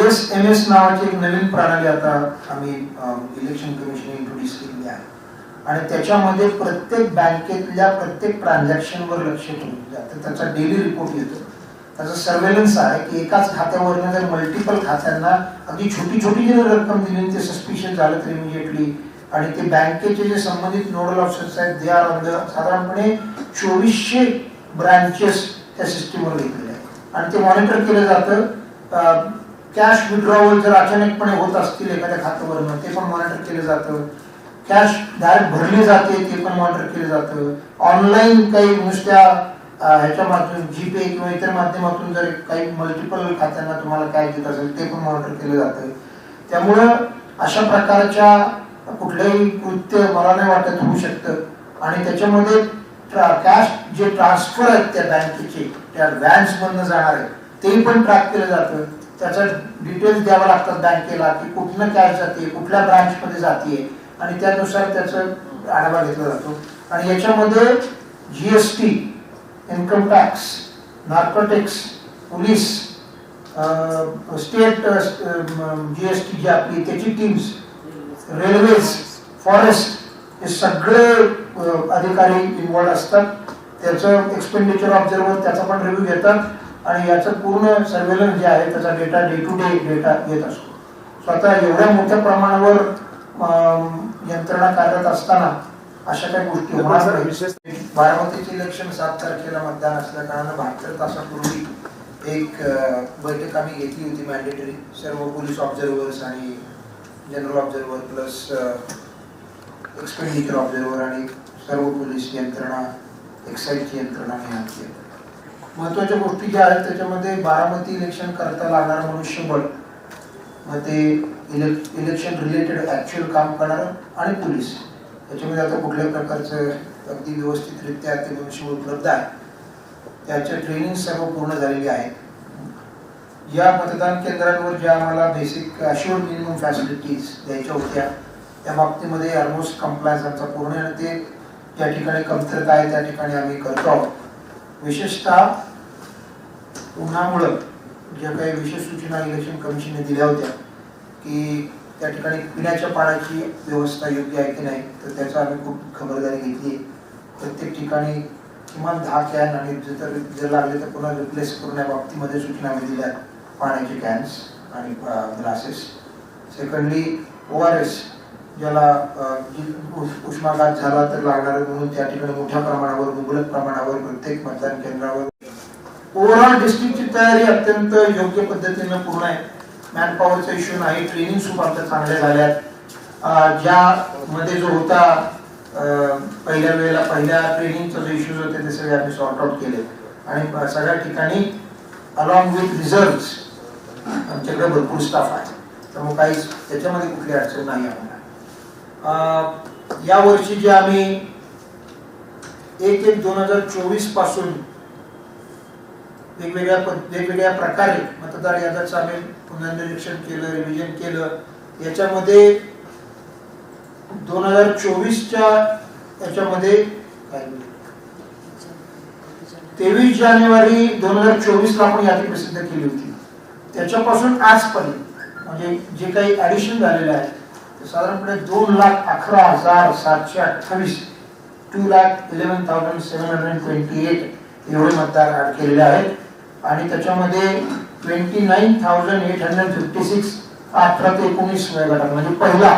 S M S नावाची एक नवीन प्रणाली आता आम्ही इलेक्शन कमिशन इंट्रोड्यूस केली आहे. आणि त्याच्यामध्ये प्रत्येक बँकेतल्या प्रत्येक ट्रान्झॅक्शनवर लक्ष ठेवून जातं. त्याचा डेली रिपोर्ट येतो. त्याचा सर्वेलन्स आहे की एकाच खात्यावरनं जर मल्टिपल खात्यांना अगदी छोटी छोटी जरी रक्कम दिली ते सस्पिशियस झालं तर इमिजिएटली आणि ते बँकेचे जे संबंधित नोडल ऑफिसर्स आहेत दे आर ऑन द साधारणपणे चोवीसशे ब्रांचेस त्या सिस्टीमवर घेतलेले आहेत. आणि ते मॉनिटर केलं जातं. कॅश विड्रॉवल जर अचानकपणे होत असतील एखाद्या खात्यावरनं ते पण मॉनिटर केलं जातं. कॅश डायरेक्ट भरली जाते ते पण मॉनिटर केलं जातं. ऑनलाईन काही नुसत्या ह्याच्या माध्यम जीपे किंवा इतर माध्यमातून जर काही मल्टिपल खात्यांना तुम्हाला काय देत असेल ते पण मॉनिटर केलं जातं. त्यामुळं अशा प्रकारच्या कुठलंही कृत्य मला नाही वाटत होऊ शकतं. आणि त्याच्यामध्ये कॅश जे ट्रान्सफर आहेत त्या बँकेचे त्या व्हॅन्समधनं जाणार आहे ते पण ट्रॅक केलं जातं. त्याचा डिटेल्स द्यावं लागतात बँकेला की कुठनं काय जाते कुठल्या ब्रांच मध्ये जाते आणि त्यानुसार त्याचा आढावा घेतला जातो. आणि याच्यामध्ये GST income tax narcotics police state GST जी आपली त्याची टीम्स रेल्वेज फॉरेस्ट हे सगळे अधिकारी इन्वॉल्ड असतात. त्याचं एक्सपेंडिचर ऑब्झर्वर त्याचा पण रिव्ह्यू घेतात. आणि याचं पूर्ण सर्वेलन्स जे आहे त्याचा data day to day data येत असतो सो आता एवढ्या मोठ्या प्रमाणावर यंत्रणा कार्यरत असताना अशा काही गोष्टी होणार. विशेष- बारामतीचे इलेक्शन सात तारखेला मतदान असल्या कारणानं बहात्तर तासापूर्वी एक बैठक आम्ही घेतली होती मॅन्डेटरी सर्व पोलीस ऑब्झर्वर्स आणि general observer plus expenditure observer आणि सर्व पोलीस यंत्रणा एक्साईजची यंत्रणा आम्ही आणली. महत्त्वाच्या गोष्टी ज्या आहेत त्याच्यामध्ये बारामती इलेक्शन करता लागणारं मनुष्यबळ मग ते इलेक्शन रिलेटेड ऍक्च्युअल काम करणार आणि पोलीस त्याच्यामध्ये आता कुठल्याही प्रकारचं अगदी व्यवस्थितरित्या ते मनुष्यबळ उपलब्ध आहे. त्याच्या ट्रेनिंग सर्व पूर्ण झालेली आहे. या मतदान केंद्रांवर ज्या आम्हाला बेसिक अश्युअर्ड मिनिमम फॅसिलिटीज द्यायच्या होत्या त्या बाबतीमध्ये ऑलमोस्ट कम्प्लायन्स आमचा पूर्ण आहे. ते ज्या ठिकाणी कमतरता आहे त्या ठिकाणी आम्ही करतो आहोत. विशेषतः उन्हामुळं ज्या काही विशेष सूचना इलेक्शन कमिशनने दिल्या होत्या की त्या ठिकाणी पिण्याच्या पाण्याची व्यवस्था योग्य आहे की नाही तर त्याचा आम्ही खूप खबरदारी घेतली प्रत्येक ठिकाणी किमान दहा कॅन आणि जर जर लागले तर पुन्हा रिप्लेस करून या बाबतीमध्ये सूचना आम्ही दिल्या पाण्याचे कॅन्स आणि glasses secondly O R S ज्याला उष्माघात झाला तर लागणार म्हणून त्या ठिकाणी मोठ्या प्रमाणावर मुबलक प्रमाणावर प्रत्येक मतदान केंद्रावर ओव्हरऑल डिस्ट्रिक्टची तयारी अत्यंत योग्य पद्धतीनं पूर्ण आहे. मॅन पॉवरचा इश्यू नाही ट्रेनिंग सुद्धा आमच्या चांगल्या झाल्यात ज्या ज्यामध्ये जो होता पहिल्या वेळेला पहिल्या ट्रेनिंगचा जो इश्यूज होते ते सगळे आम्ही सॉर्ट आउट केले. आणि सगळ्या ठिकाणी अलॉंग विथ रिझल्ट आमच्याकडे भरपूर स्टाफ आहे त्यामुळे काहीच त्याच्यामध्ये कुठली अडचण नाही आम्हाला या वर्षी जे आम्ही एक एक दोन हजार चोवीसपासून वेगवेगळ्या वेगवेगळ्या प्रकारे मतदार याद्याचं आम्ही पुनर्निरीक्षण केलं रिव्हिजन केलं. याच्यामध्ये दोन हजार चोवीसच्या याच्यामध्ये तेवीस जानेवारी दोन हजार चोवीस ला आपण यादी प्रसिद्ध केली होती. त्याच्यापासून आजपर्यंत म्हणजे जे काही ऍडिशन झालेलं आहे ते साधारणपणे दोन लाख अकरा हजार सातशे अठ्ठावीस two lakh eleven thousand seven hundred twenty eight एवढे मतदार केलेले आहेत. आणि त्याच्यामध्ये twenty nine thousand eight hundred fifty six अठरा ते एकोणीस वयोगटात म्हणजे पहिला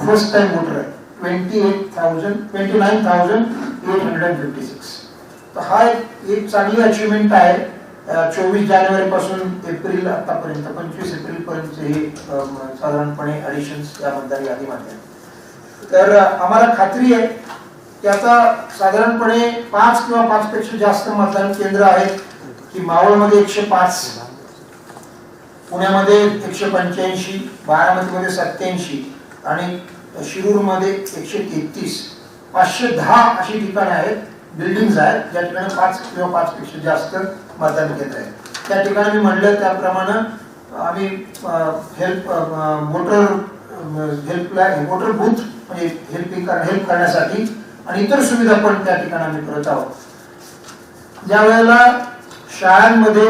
फर्स्ट टाइम वोटर आहे. Twenty eight thousand twenty nine thousand eight hundred fifty six तर हा एक चांगली अचिव्हमेंट आहे. चोवीस जानेवारी पासून एप्रिल आतापर्यंत पंचवीस एप्रिल पर्यंत हे साधारणपणे ॲडिशन्स या मतदार यादीमध्ये तर आम्हाला खात्री आहे त्याचा साधारणपणे पाच किंवा पाच पेक्षा जास्त मतदान केंद्र आहेत की मावळमध्ये एकशे पाच पुण्यामध्ये एकशे पंच्याऐंशी बारामतीमध्ये सत्याऐंशी आणि शिरूरमध्ये एकशे तेहतीस. पाचशे दहा अशी ठिकाणं आहेत बिल्डिंग्स आहेत ज्या ठिकाणी पाच किंवा पाच पेक्षा जास्त मतदान केंद्र आहेत. त्या ठिकाणी मी म्हणलं त्याप्रमाणे आम्ही help voter helpline voter booth म्हणजे हेल्पिंग हेल्प करण्यासाठी आणि इतर सुविधा पण त्या ठिकाणी आम्ही करत आहोत. ज्या वेळेला शाळांमध्ये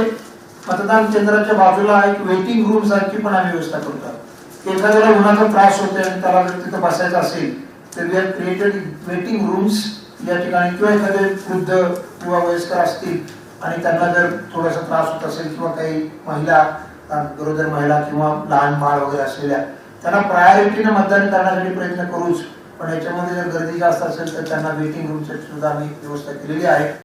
मतदान केंद्राच्या बाजूला एक वेटिंग रूम सारखी पण आम्ही व्यवस्था करतो. एखाद्याला उन्हाचा त्रास होतोय आणि त्याला जर तिथं बसायचं असेल तर we are created waiting rooms या ठिकाणी किंवा एखादे वृद्ध किंवा वयस्कर असतील आणि त्यांना जर थोडासा त्रास होत असेल किंवा काही महिला गरोदर महिला किंवा लहान बाळ वगैरे असलेल्या त्यांना प्रायोरिटीने मतदान करण्यासाठी प्रयत्न करूच. पण याच्यामध्ये जर गर्दी जास्त असेल तर त्यांना वेटिंग रूमची सुद्धा आम्ही व्यवस्था केलेली आहे.